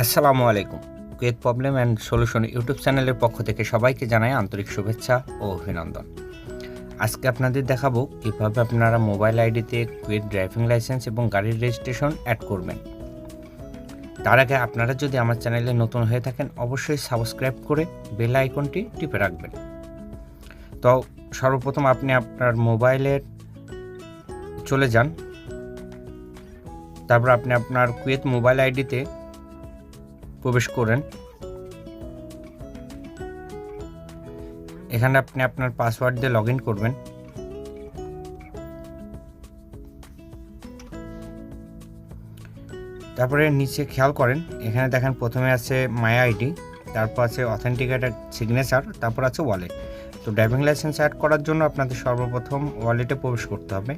আসসালামু আলাইকুম। Kuwait problem and solution YouTube চ্যানেলের পক্ষ থেকে সবাইকে জানাই আন্তরিক শুভেচ্ছা ও অভিনন্দন। আজকে আপনাদের দেখাবো কীভাবে আপনারা মোবাইল আইডিতে কুয়েত ড্রাইভিং লাইসেন্স এবং গাড়ির রেজিস্ট্রেশন অ্যাড করবেন। তার আগে আপনারা যদি আমার চ্যানেলে নতুন হয়ে থাকেন, অবশ্যই সাবস্ক্রাইব করে বেল আইকনটি টিপে রাখবেন। তো সর্বপ্রথম আপনি আপনার মোবাইলের চলে যান। তারপর আপনি আপনার কুয়েত মোবাইল আইডিতে প্রবেশ করেন। এখানে আপনি আপনার পাসওয়ার্ড দিয়ে লগ করবেন। তারপরে নিচে খেয়াল করেন, এখানে দেখেন প্রথমে আছে মাই আইডি তারপর আছে অথেন্টিকেটেড সিগনেচার তারপর আছে ওয়ালেট তো ড্রাইভিং লাইসেন্স অ্যাড করার জন্য আপনাদের সর্বপ্রথম ওয়ালেটে প্রবেশ করতে হবে।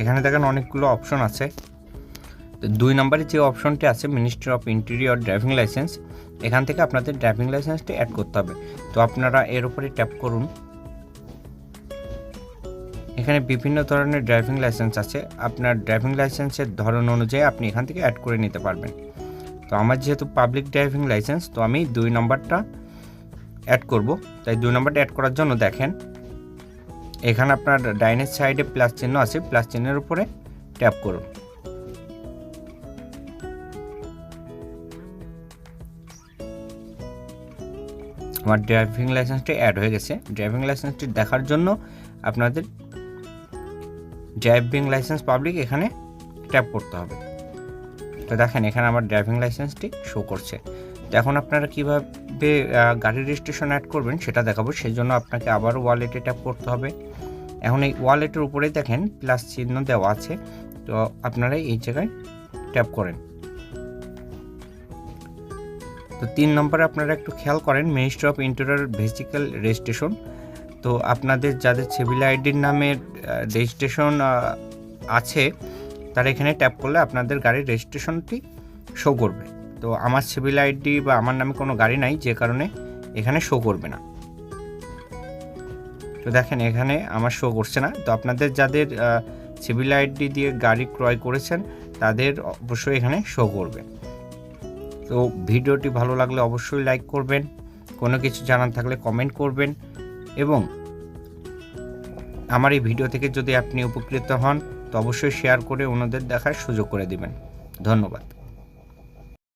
এখানে দেখেন অনেকগুলো অপশন আছে। দুই নম্বরে যে অপশনটি আছে ministry of interior driving licence এখান থেকে আপনাদের ড্রাইভিং লাইসেন্সটি অ্যাড করতে হবে। তো আপনারা এর উপরে ট্যাপ করুন। এখানে বিভিন্ন ধরনের ড্রাইভিং লাইসেন্স আছে। আপনার ড্রাইভিং লাইসেন্সের ধরন অনুযায়ী আপনি এখান থেকে অ্যাড করে নিতে পারবেন। তো আমার যেহেতু পাবলিক ড্রাইভিং লাইসেন্স তো আমি দুই নম্বরটা অ্যাড করব। তাই দুই নম্বরটা অ্যাড করার জন্য দেখেন, এখানে আপনার ডাইনের সাইডে প্লাস চিহ্ন আছে। প্লাস চিহ্নের উপরে ট্যাপ করুন। আমার ড্রাইভিং লাইসেন্সটি অ্যাড হয়ে গেছে। ড্রাইভিং লাইসেন্সটি দেখার জন্য আপনাদের ড্রাইভিং লাইসেন্স পাবলিক এখানে ট্যাপ করতে হবে। তো দেখেন, এখানে আমার ড্রাইভিং লাইসেন্সটি শো করছে। তো এখন আপনারা কীভাবে গাড়ির রেজিস্ট্রেশন অ্যাড করবেন সেটা দেখাবো। সেই জন্য আপনাকে আবার ওয়ালেটে ট্যাপ করতে হবে। এখন এই ওয়ালেটের উপরেই দেখেন প্লাস চিহ্ন দেওয়া আছে। তো আপনারা এই জায়গায় ট্যাপ করেন। তো তিন নম্বরে আপনারা একটু খেয়াল করেন ministry of interior vehicle registration তো আপনাদের যাদের সিভিল আইডির নামে রেজিস্ট্রেশন আছে, তারা এখানে ট্যাপ করলে আপনাদের গাড়ির রেজিস্ট্রেশনটি শো করবে। তো আমার সিভিল আইডি বা আমার নামে কোনো গাড়ি নাই, যে কারণে এখানে শো করবে না। তো দেখেন, এখানে আমার শো করছে না। তো আপনাদের যাদের সিভিল আইডি দিয়ে গাড়ি ক্রয় করেছেন, তাদের অবশ্যই এখানে শো করবে। তো ভিডিওটি ভালো লাগলে অবশ্যই লাইক করবেন, কোনো কিছু জানার থাকলে কমেন্ট করবেন এবং আমার এই ভিডিও থেকে যদি আপনি উপকৃত হন, তো অবশ্যই শেয়ার করে অন্যদের দেখার সুযোগ করে দেবেন। ধন্যবাদ।